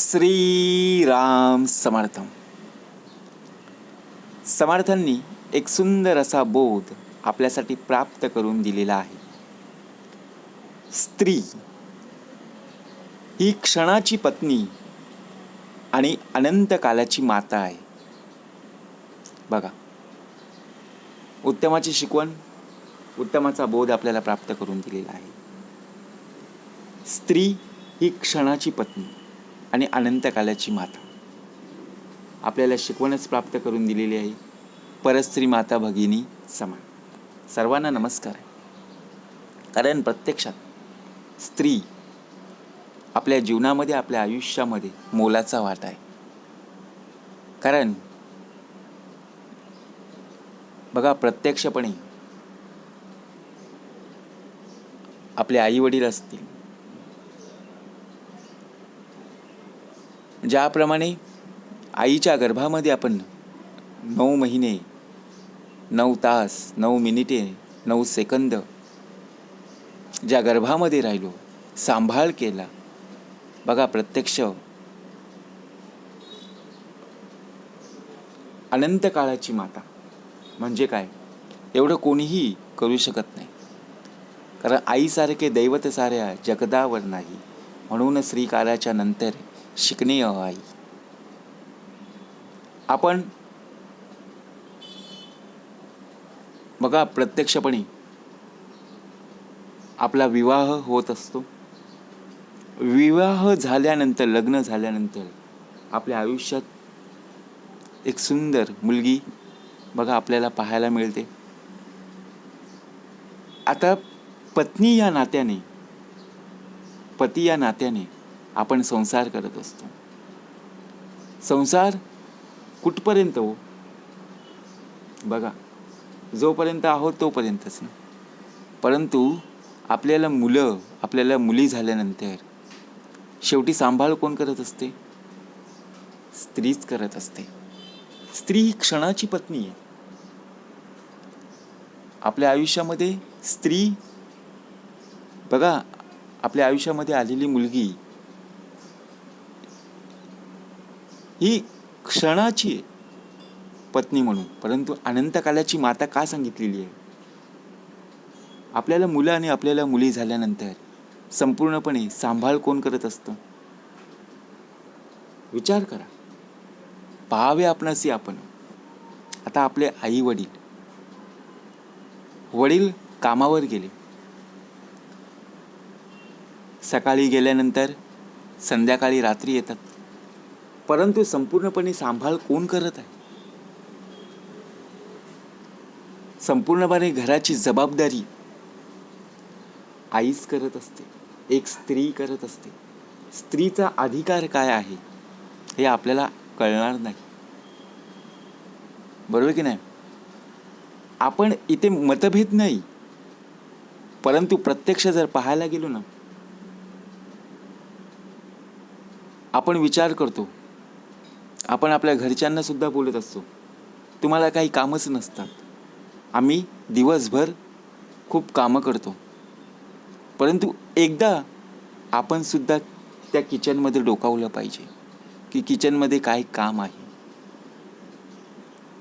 श्रीराम समर्थम. समर्थांनी एक सुंदर असा बोध आपल्यासाठी प्राप्त करून दिलेला आहे. स्त्री ही क्षणाची पत्नी आणि अनंत कालाची माता आहे. बघा. उत्तमाची शिकवण उत्तमाचा बोध आपल्याला प्राप्त करून दिलेला आहे. स्त्री ही क्षणाची पत्नी. आणि अनंतकालाची माता. आपल्याला शिकवणच प्राप्त करून दिलेली आहे. परस्त्री माता भगिनी समान. सर्वांना नमस्कार आहे. कारण प्रत्यक्षात स्त्री आपल्या जीवनामध्ये आपल्या आयुष्यामध्ये मोलाचा वाटा आहे. कारण बघा प्रत्यक्षपणे आपले आई वडील असतील ज्याप्रमाणे आईच्या गर्भामध्ये आपण नऊ महिने नऊ तास नऊ मिनिटे नऊ सेकंद ज्या गर्भामध्ये राहिलो सांभाळ केला. बघा प्रत्यक्ष. अनंत काळाची माता. म्हणजे काय? एवढं कोणीही करू शकत नाही. कारण आईसारखे दैवत साऱ्या जगदावर नाही. म्हणून श्रीकाराच्या नंतर शिकणे आई आपण बघा प्रत्यक्षपणे आपला विवाह होत असतो. विवाह झाल्यानंतर लग्न झाल्यानंतर आपल्या आयुष्यात एक सुंदर मुलगी बघा आपल्याला पाहायला मिळते. आता पत्नी या नात्याने पती या नात्याने आपण संसार करत असतो. संसार कुठपर्यंत हो? बघा जोपर्यंत आहोत तोपर्यंतच ना. परंतु आपल्याला मुलं आपल्याला मुली झाल्यानंतर शेवटी सांभाळ कोण करत असते? स्त्रीच करत असते. स्त्री ही क्षणाची पत्नी आहे. आपल्या आयुष्यामध्ये स्त्री बघा आपल्या आयुष्यामध्ये आलेली मुलगी ही क्षणाची आहे. पत्नी म्हणून. परंतु अनंतकालाची माता का सांगितलेली आहे? आपल्याला मुलं आणि आपल्याला मुली झाल्यानंतर संपूर्णपणे सांभाळ कोण करत असतं? विचार करा. पाहावे आपणासी आपण. आता आपले आई वडील वडील कामावर गेले. सकाळी गेल्यानंतर संध्याकाळी रात्री येतात. परंतु संपूर्णपणे सांभाळ कोण करत आहे? संपूर्णपणे घराची जबाबदारी आईच करत असते. एक स्त्री करत असते. स्त्रीचा अधिकार काय आहे हे आपल्याला कळणार नाही. बरोबर की नाही? आपण इथे मतभेद नाही. परंतु प्रत्यक्ष जर पाहायला गेलो ना आपण विचार करतो आपण आपल्या घरच्यांना सुद्धा बोलत असतो. तुम्हाला काही कामच नसतात. आम्ही दिवसभर खूप कामं करतो. परंतु एकदा आपण सुद्धा त्या किचनमध्ये डोकावलं पाहिजे की किचनमध्ये काय काम आहे.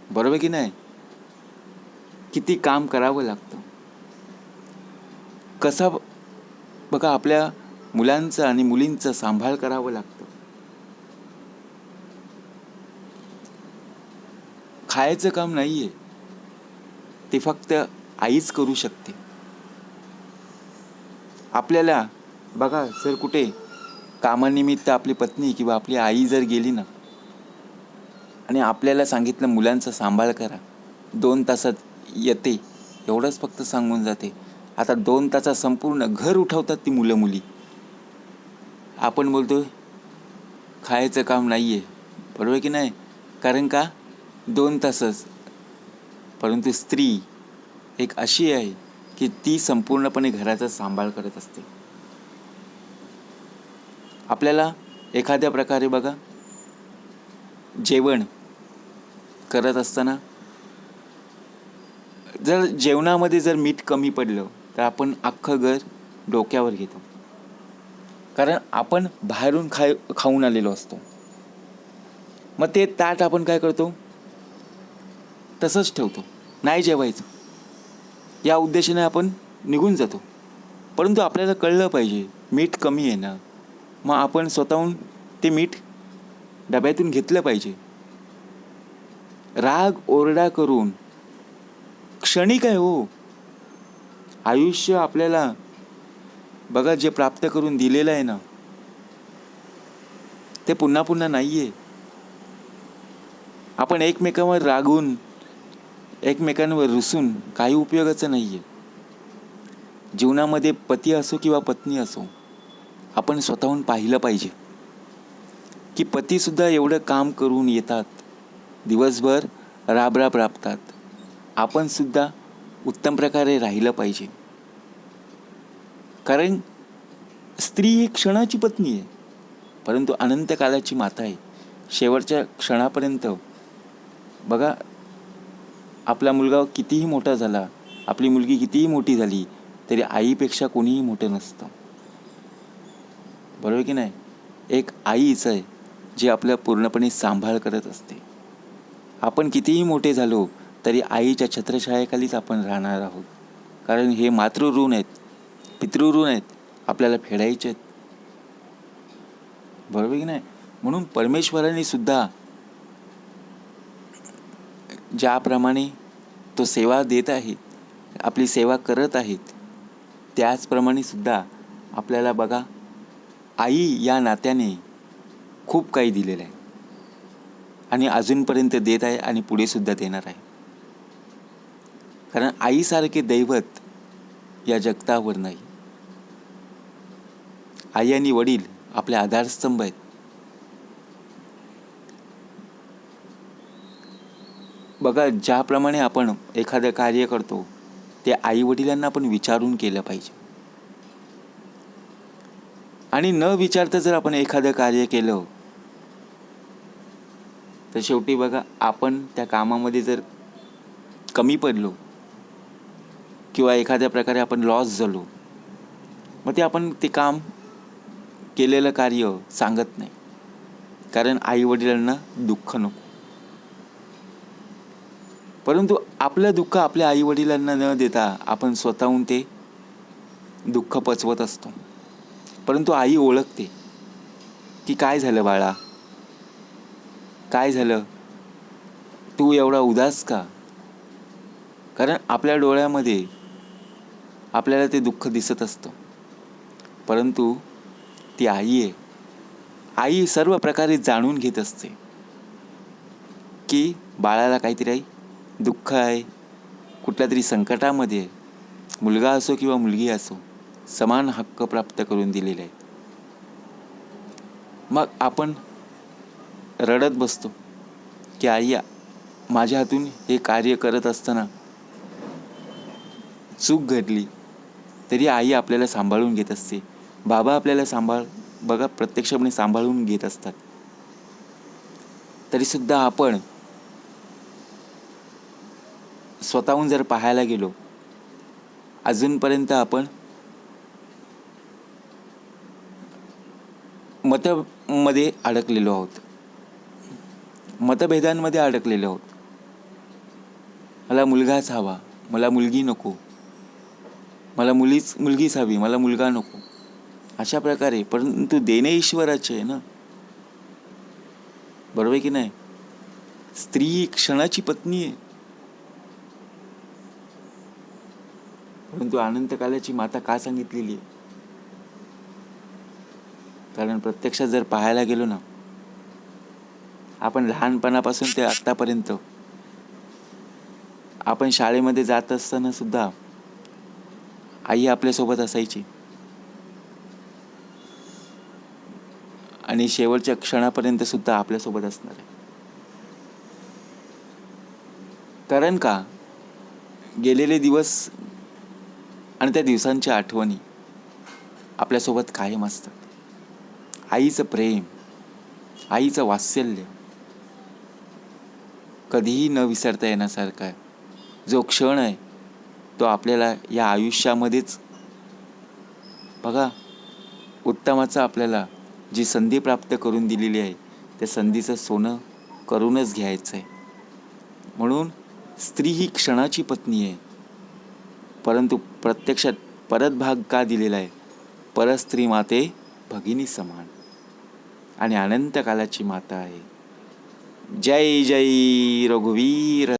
बरोबर की नाही? किती काम करावं लागतं. कसा बघा आपल्या मुलांचं आणि मुलींचं सांभाळ करावं लागतं. खायचं काम नाही आहे ते फक्त आईच करू शकते. आपल्याला बघा जर कुठे कामानिमित्त आपली पत्नी किंवा आपली आई जर गेली ना आणि आपल्याला सांगितलं मुलांचा सांभाळ करा दोन तासात येते एवढंच फक्त सांगून जाते. आता दोन तासात संपूर्ण घर उठवतात ती मुलं मुली आपण बोलतो खायचं काम नाही आहे बरोबर की नाही? कारण का? दोन तासच परंतु स्त्री एक अशी आहे की ती संपूर्णपणे घराचा सांभाळ करत असते. आपल्याला एखाद्या प्रकारे बघा जेवण करत असताना जर जेवणामध्ये जर मीठ कमी पडलं तर आपण अख्खं घर डोक्यावर घेतो. कारण आपण बाहेरून खाय खाऊन आलेलो असतो. मग ते ताट आपण काय करतो? तसंच ठेवतो. नाही जेवायचं. या उद्देशाने आपण निघून जातो. परंतु आपल्याला कळलं पाहिजे मीठ कमी आहे ना? मग आपण स्वतःहून ते मीठ डब्यातून घेतलं पाहिजे. राग ओरडा करून. क्षणिक आहे हो? आयुष्य आपल्याला बघा जे प्राप्त करून दिलेलं आहे ना ते पुन्हा पुन्हा नाही आहे आपण एकमेकांवर रागून एकमेकांवर रुसून काही उपयोगाचं नाही आहे जीवनामध्ये पती असो किंवा पत्नी असो आपण स्वतःहून पाहिलं पाहिजे. की पतीसुद्धा एवढं काम करून येतात दिवसभर राबराब राबतात. आपणसुद्धा उत्तम प्रकारे राहिलं पाहिजे. कारण स्त्री ही क्षणाची पत्नी आहे परंतु अनंत कालाची माता आहे. शेवटच्या क्षणापर्यंत बघा आपला मुलगा कितीही मोठा झाला आपली मुलगी कितीही मोठी झाली तरी आईपेक्षा कोणीही मोठं नसतं. बरोबर की नाही? एक आईच आहे जी आपल्या पूर्णपणे सांभाळ करत असते. आपण कितीही मोठे झालो तरी आईच्या छत्रछायेखालीच आपण राहणार आहोत. कारण हे मातृऋण आहेत पितृऋण आहेत आपल्याला फेडायचे आहेत. बरोबर की नाही? म्हणून परमेश्वराने सुद्धा ज्याप्रमाणे तो सेवा देत आहे आपली सेवा करत आहेत त्याचप्रमाणे सुद्धा आपल्याला बघा आई या नात्याने खूप काही दिलेलं आहे. आणि अजूनपर्यंत देत आहे आणि पुढे सुद्धा देणार आहे. कारण आईसारखे दैवत या जगतावर नाही. आई आणि वडील आपले आधारस्तंभ आहेत. बघा ज्याप्रमाणे आपण एखादं कार्य करतो ते आई वडिलांना आपण विचारून केलं पाहिजे. आणि न विचारता जर आपण एखादं कार्य केलं तर शेवटी बघा आपण त्या कामामध्ये जर कमी पडलो किंवा एखाद्या प्रकारे आपण लॉस झालो मग ते आपण ते काम केलेलं कार्य सांगत नाही. कारण आई वडिलांना दुःख नको. परंतु आपलं दुःख आपल्या आई वडिलांना न देता आपण स्वतःहून ते दुःख पचवत असतो. परंतु आई ओळखते की काय झालं बाळा? काय झालं? तू एवढा उदास का? कारण आपल्या डोळ्यामध्ये आपल्याला ते दुःख दिसत असतं. परंतु ती आई आहे. आई सर्व प्रकारे जाणून घेत असते की बाळाला काहीतरी आई दुःख आहे. कुठल्या तरी संकटामध्ये मुलगा असो किंवा मुलगी असो समान हक्क प्राप्त करून दिलेले आहेत. मग आपण रडत बसतो की आई माझ्या हातून हे कार्य करत असताना चूक घडली तरी आई आपल्याला सांभाळून घेत असते. बाबा आपल्याला सांभाळ बघा प्रत्यक्षपणे सांभाळून घेत असतात. तरीसुद्धा आपण स्वतःहून जर पाहायला गेलो अजूनपर्यंत आपण मतमध्ये अडकलेलो आहोत. मतभेदांमध्ये अडकलेलो आहोत. मला मुलगाच हवा मला मुलगी नको मला मुलीच मुलगीच हवी मला मुलगा नको अशा प्रकारे परंतु देणे ईश्वराचे आहे ना? बरोबर की नाही? स्त्री क्षणाची पत्नी आहे. परंतु अनंतकालाची माता का सांगितलेली आहे? कारण प्रत्यक्षात जर पाहायला गेलो ना आपण लहानपणापासून ते आत्तापर्यंत आपण शाळेमध्ये जात असताना सुद्धा आई आपल्यासोबत असायची. आणि शेवटच्या क्षणापर्यंत सुद्धा आपल्यासोबत असणार आहे. कारण का? गेलेले दिवस आणि त्या दिवसांच्या आठवणी आपल्यासोबत कायम असतात. आईचं प्रेम आईचं वात्सल्य कधीही न विसरता येण्यासारखा आहे. जो क्षण आहे तो आपल्याला या आयुष्यामध्येच बघा उत्तमाचं आपल्याला जी संधी प्राप्त करून दिलेली आहे त्या संधीचं सोनं करूनच घ्यायचं आहे म्हणून स्त्री ही क्षणाची पत्नी आहे. परंतु प्रत्यक्षात परत भाग का दिलेला आहे? परस्त्री माते भगिनी समान. आणि अनंत कालाची माता आहे. जय जय रघुवीर.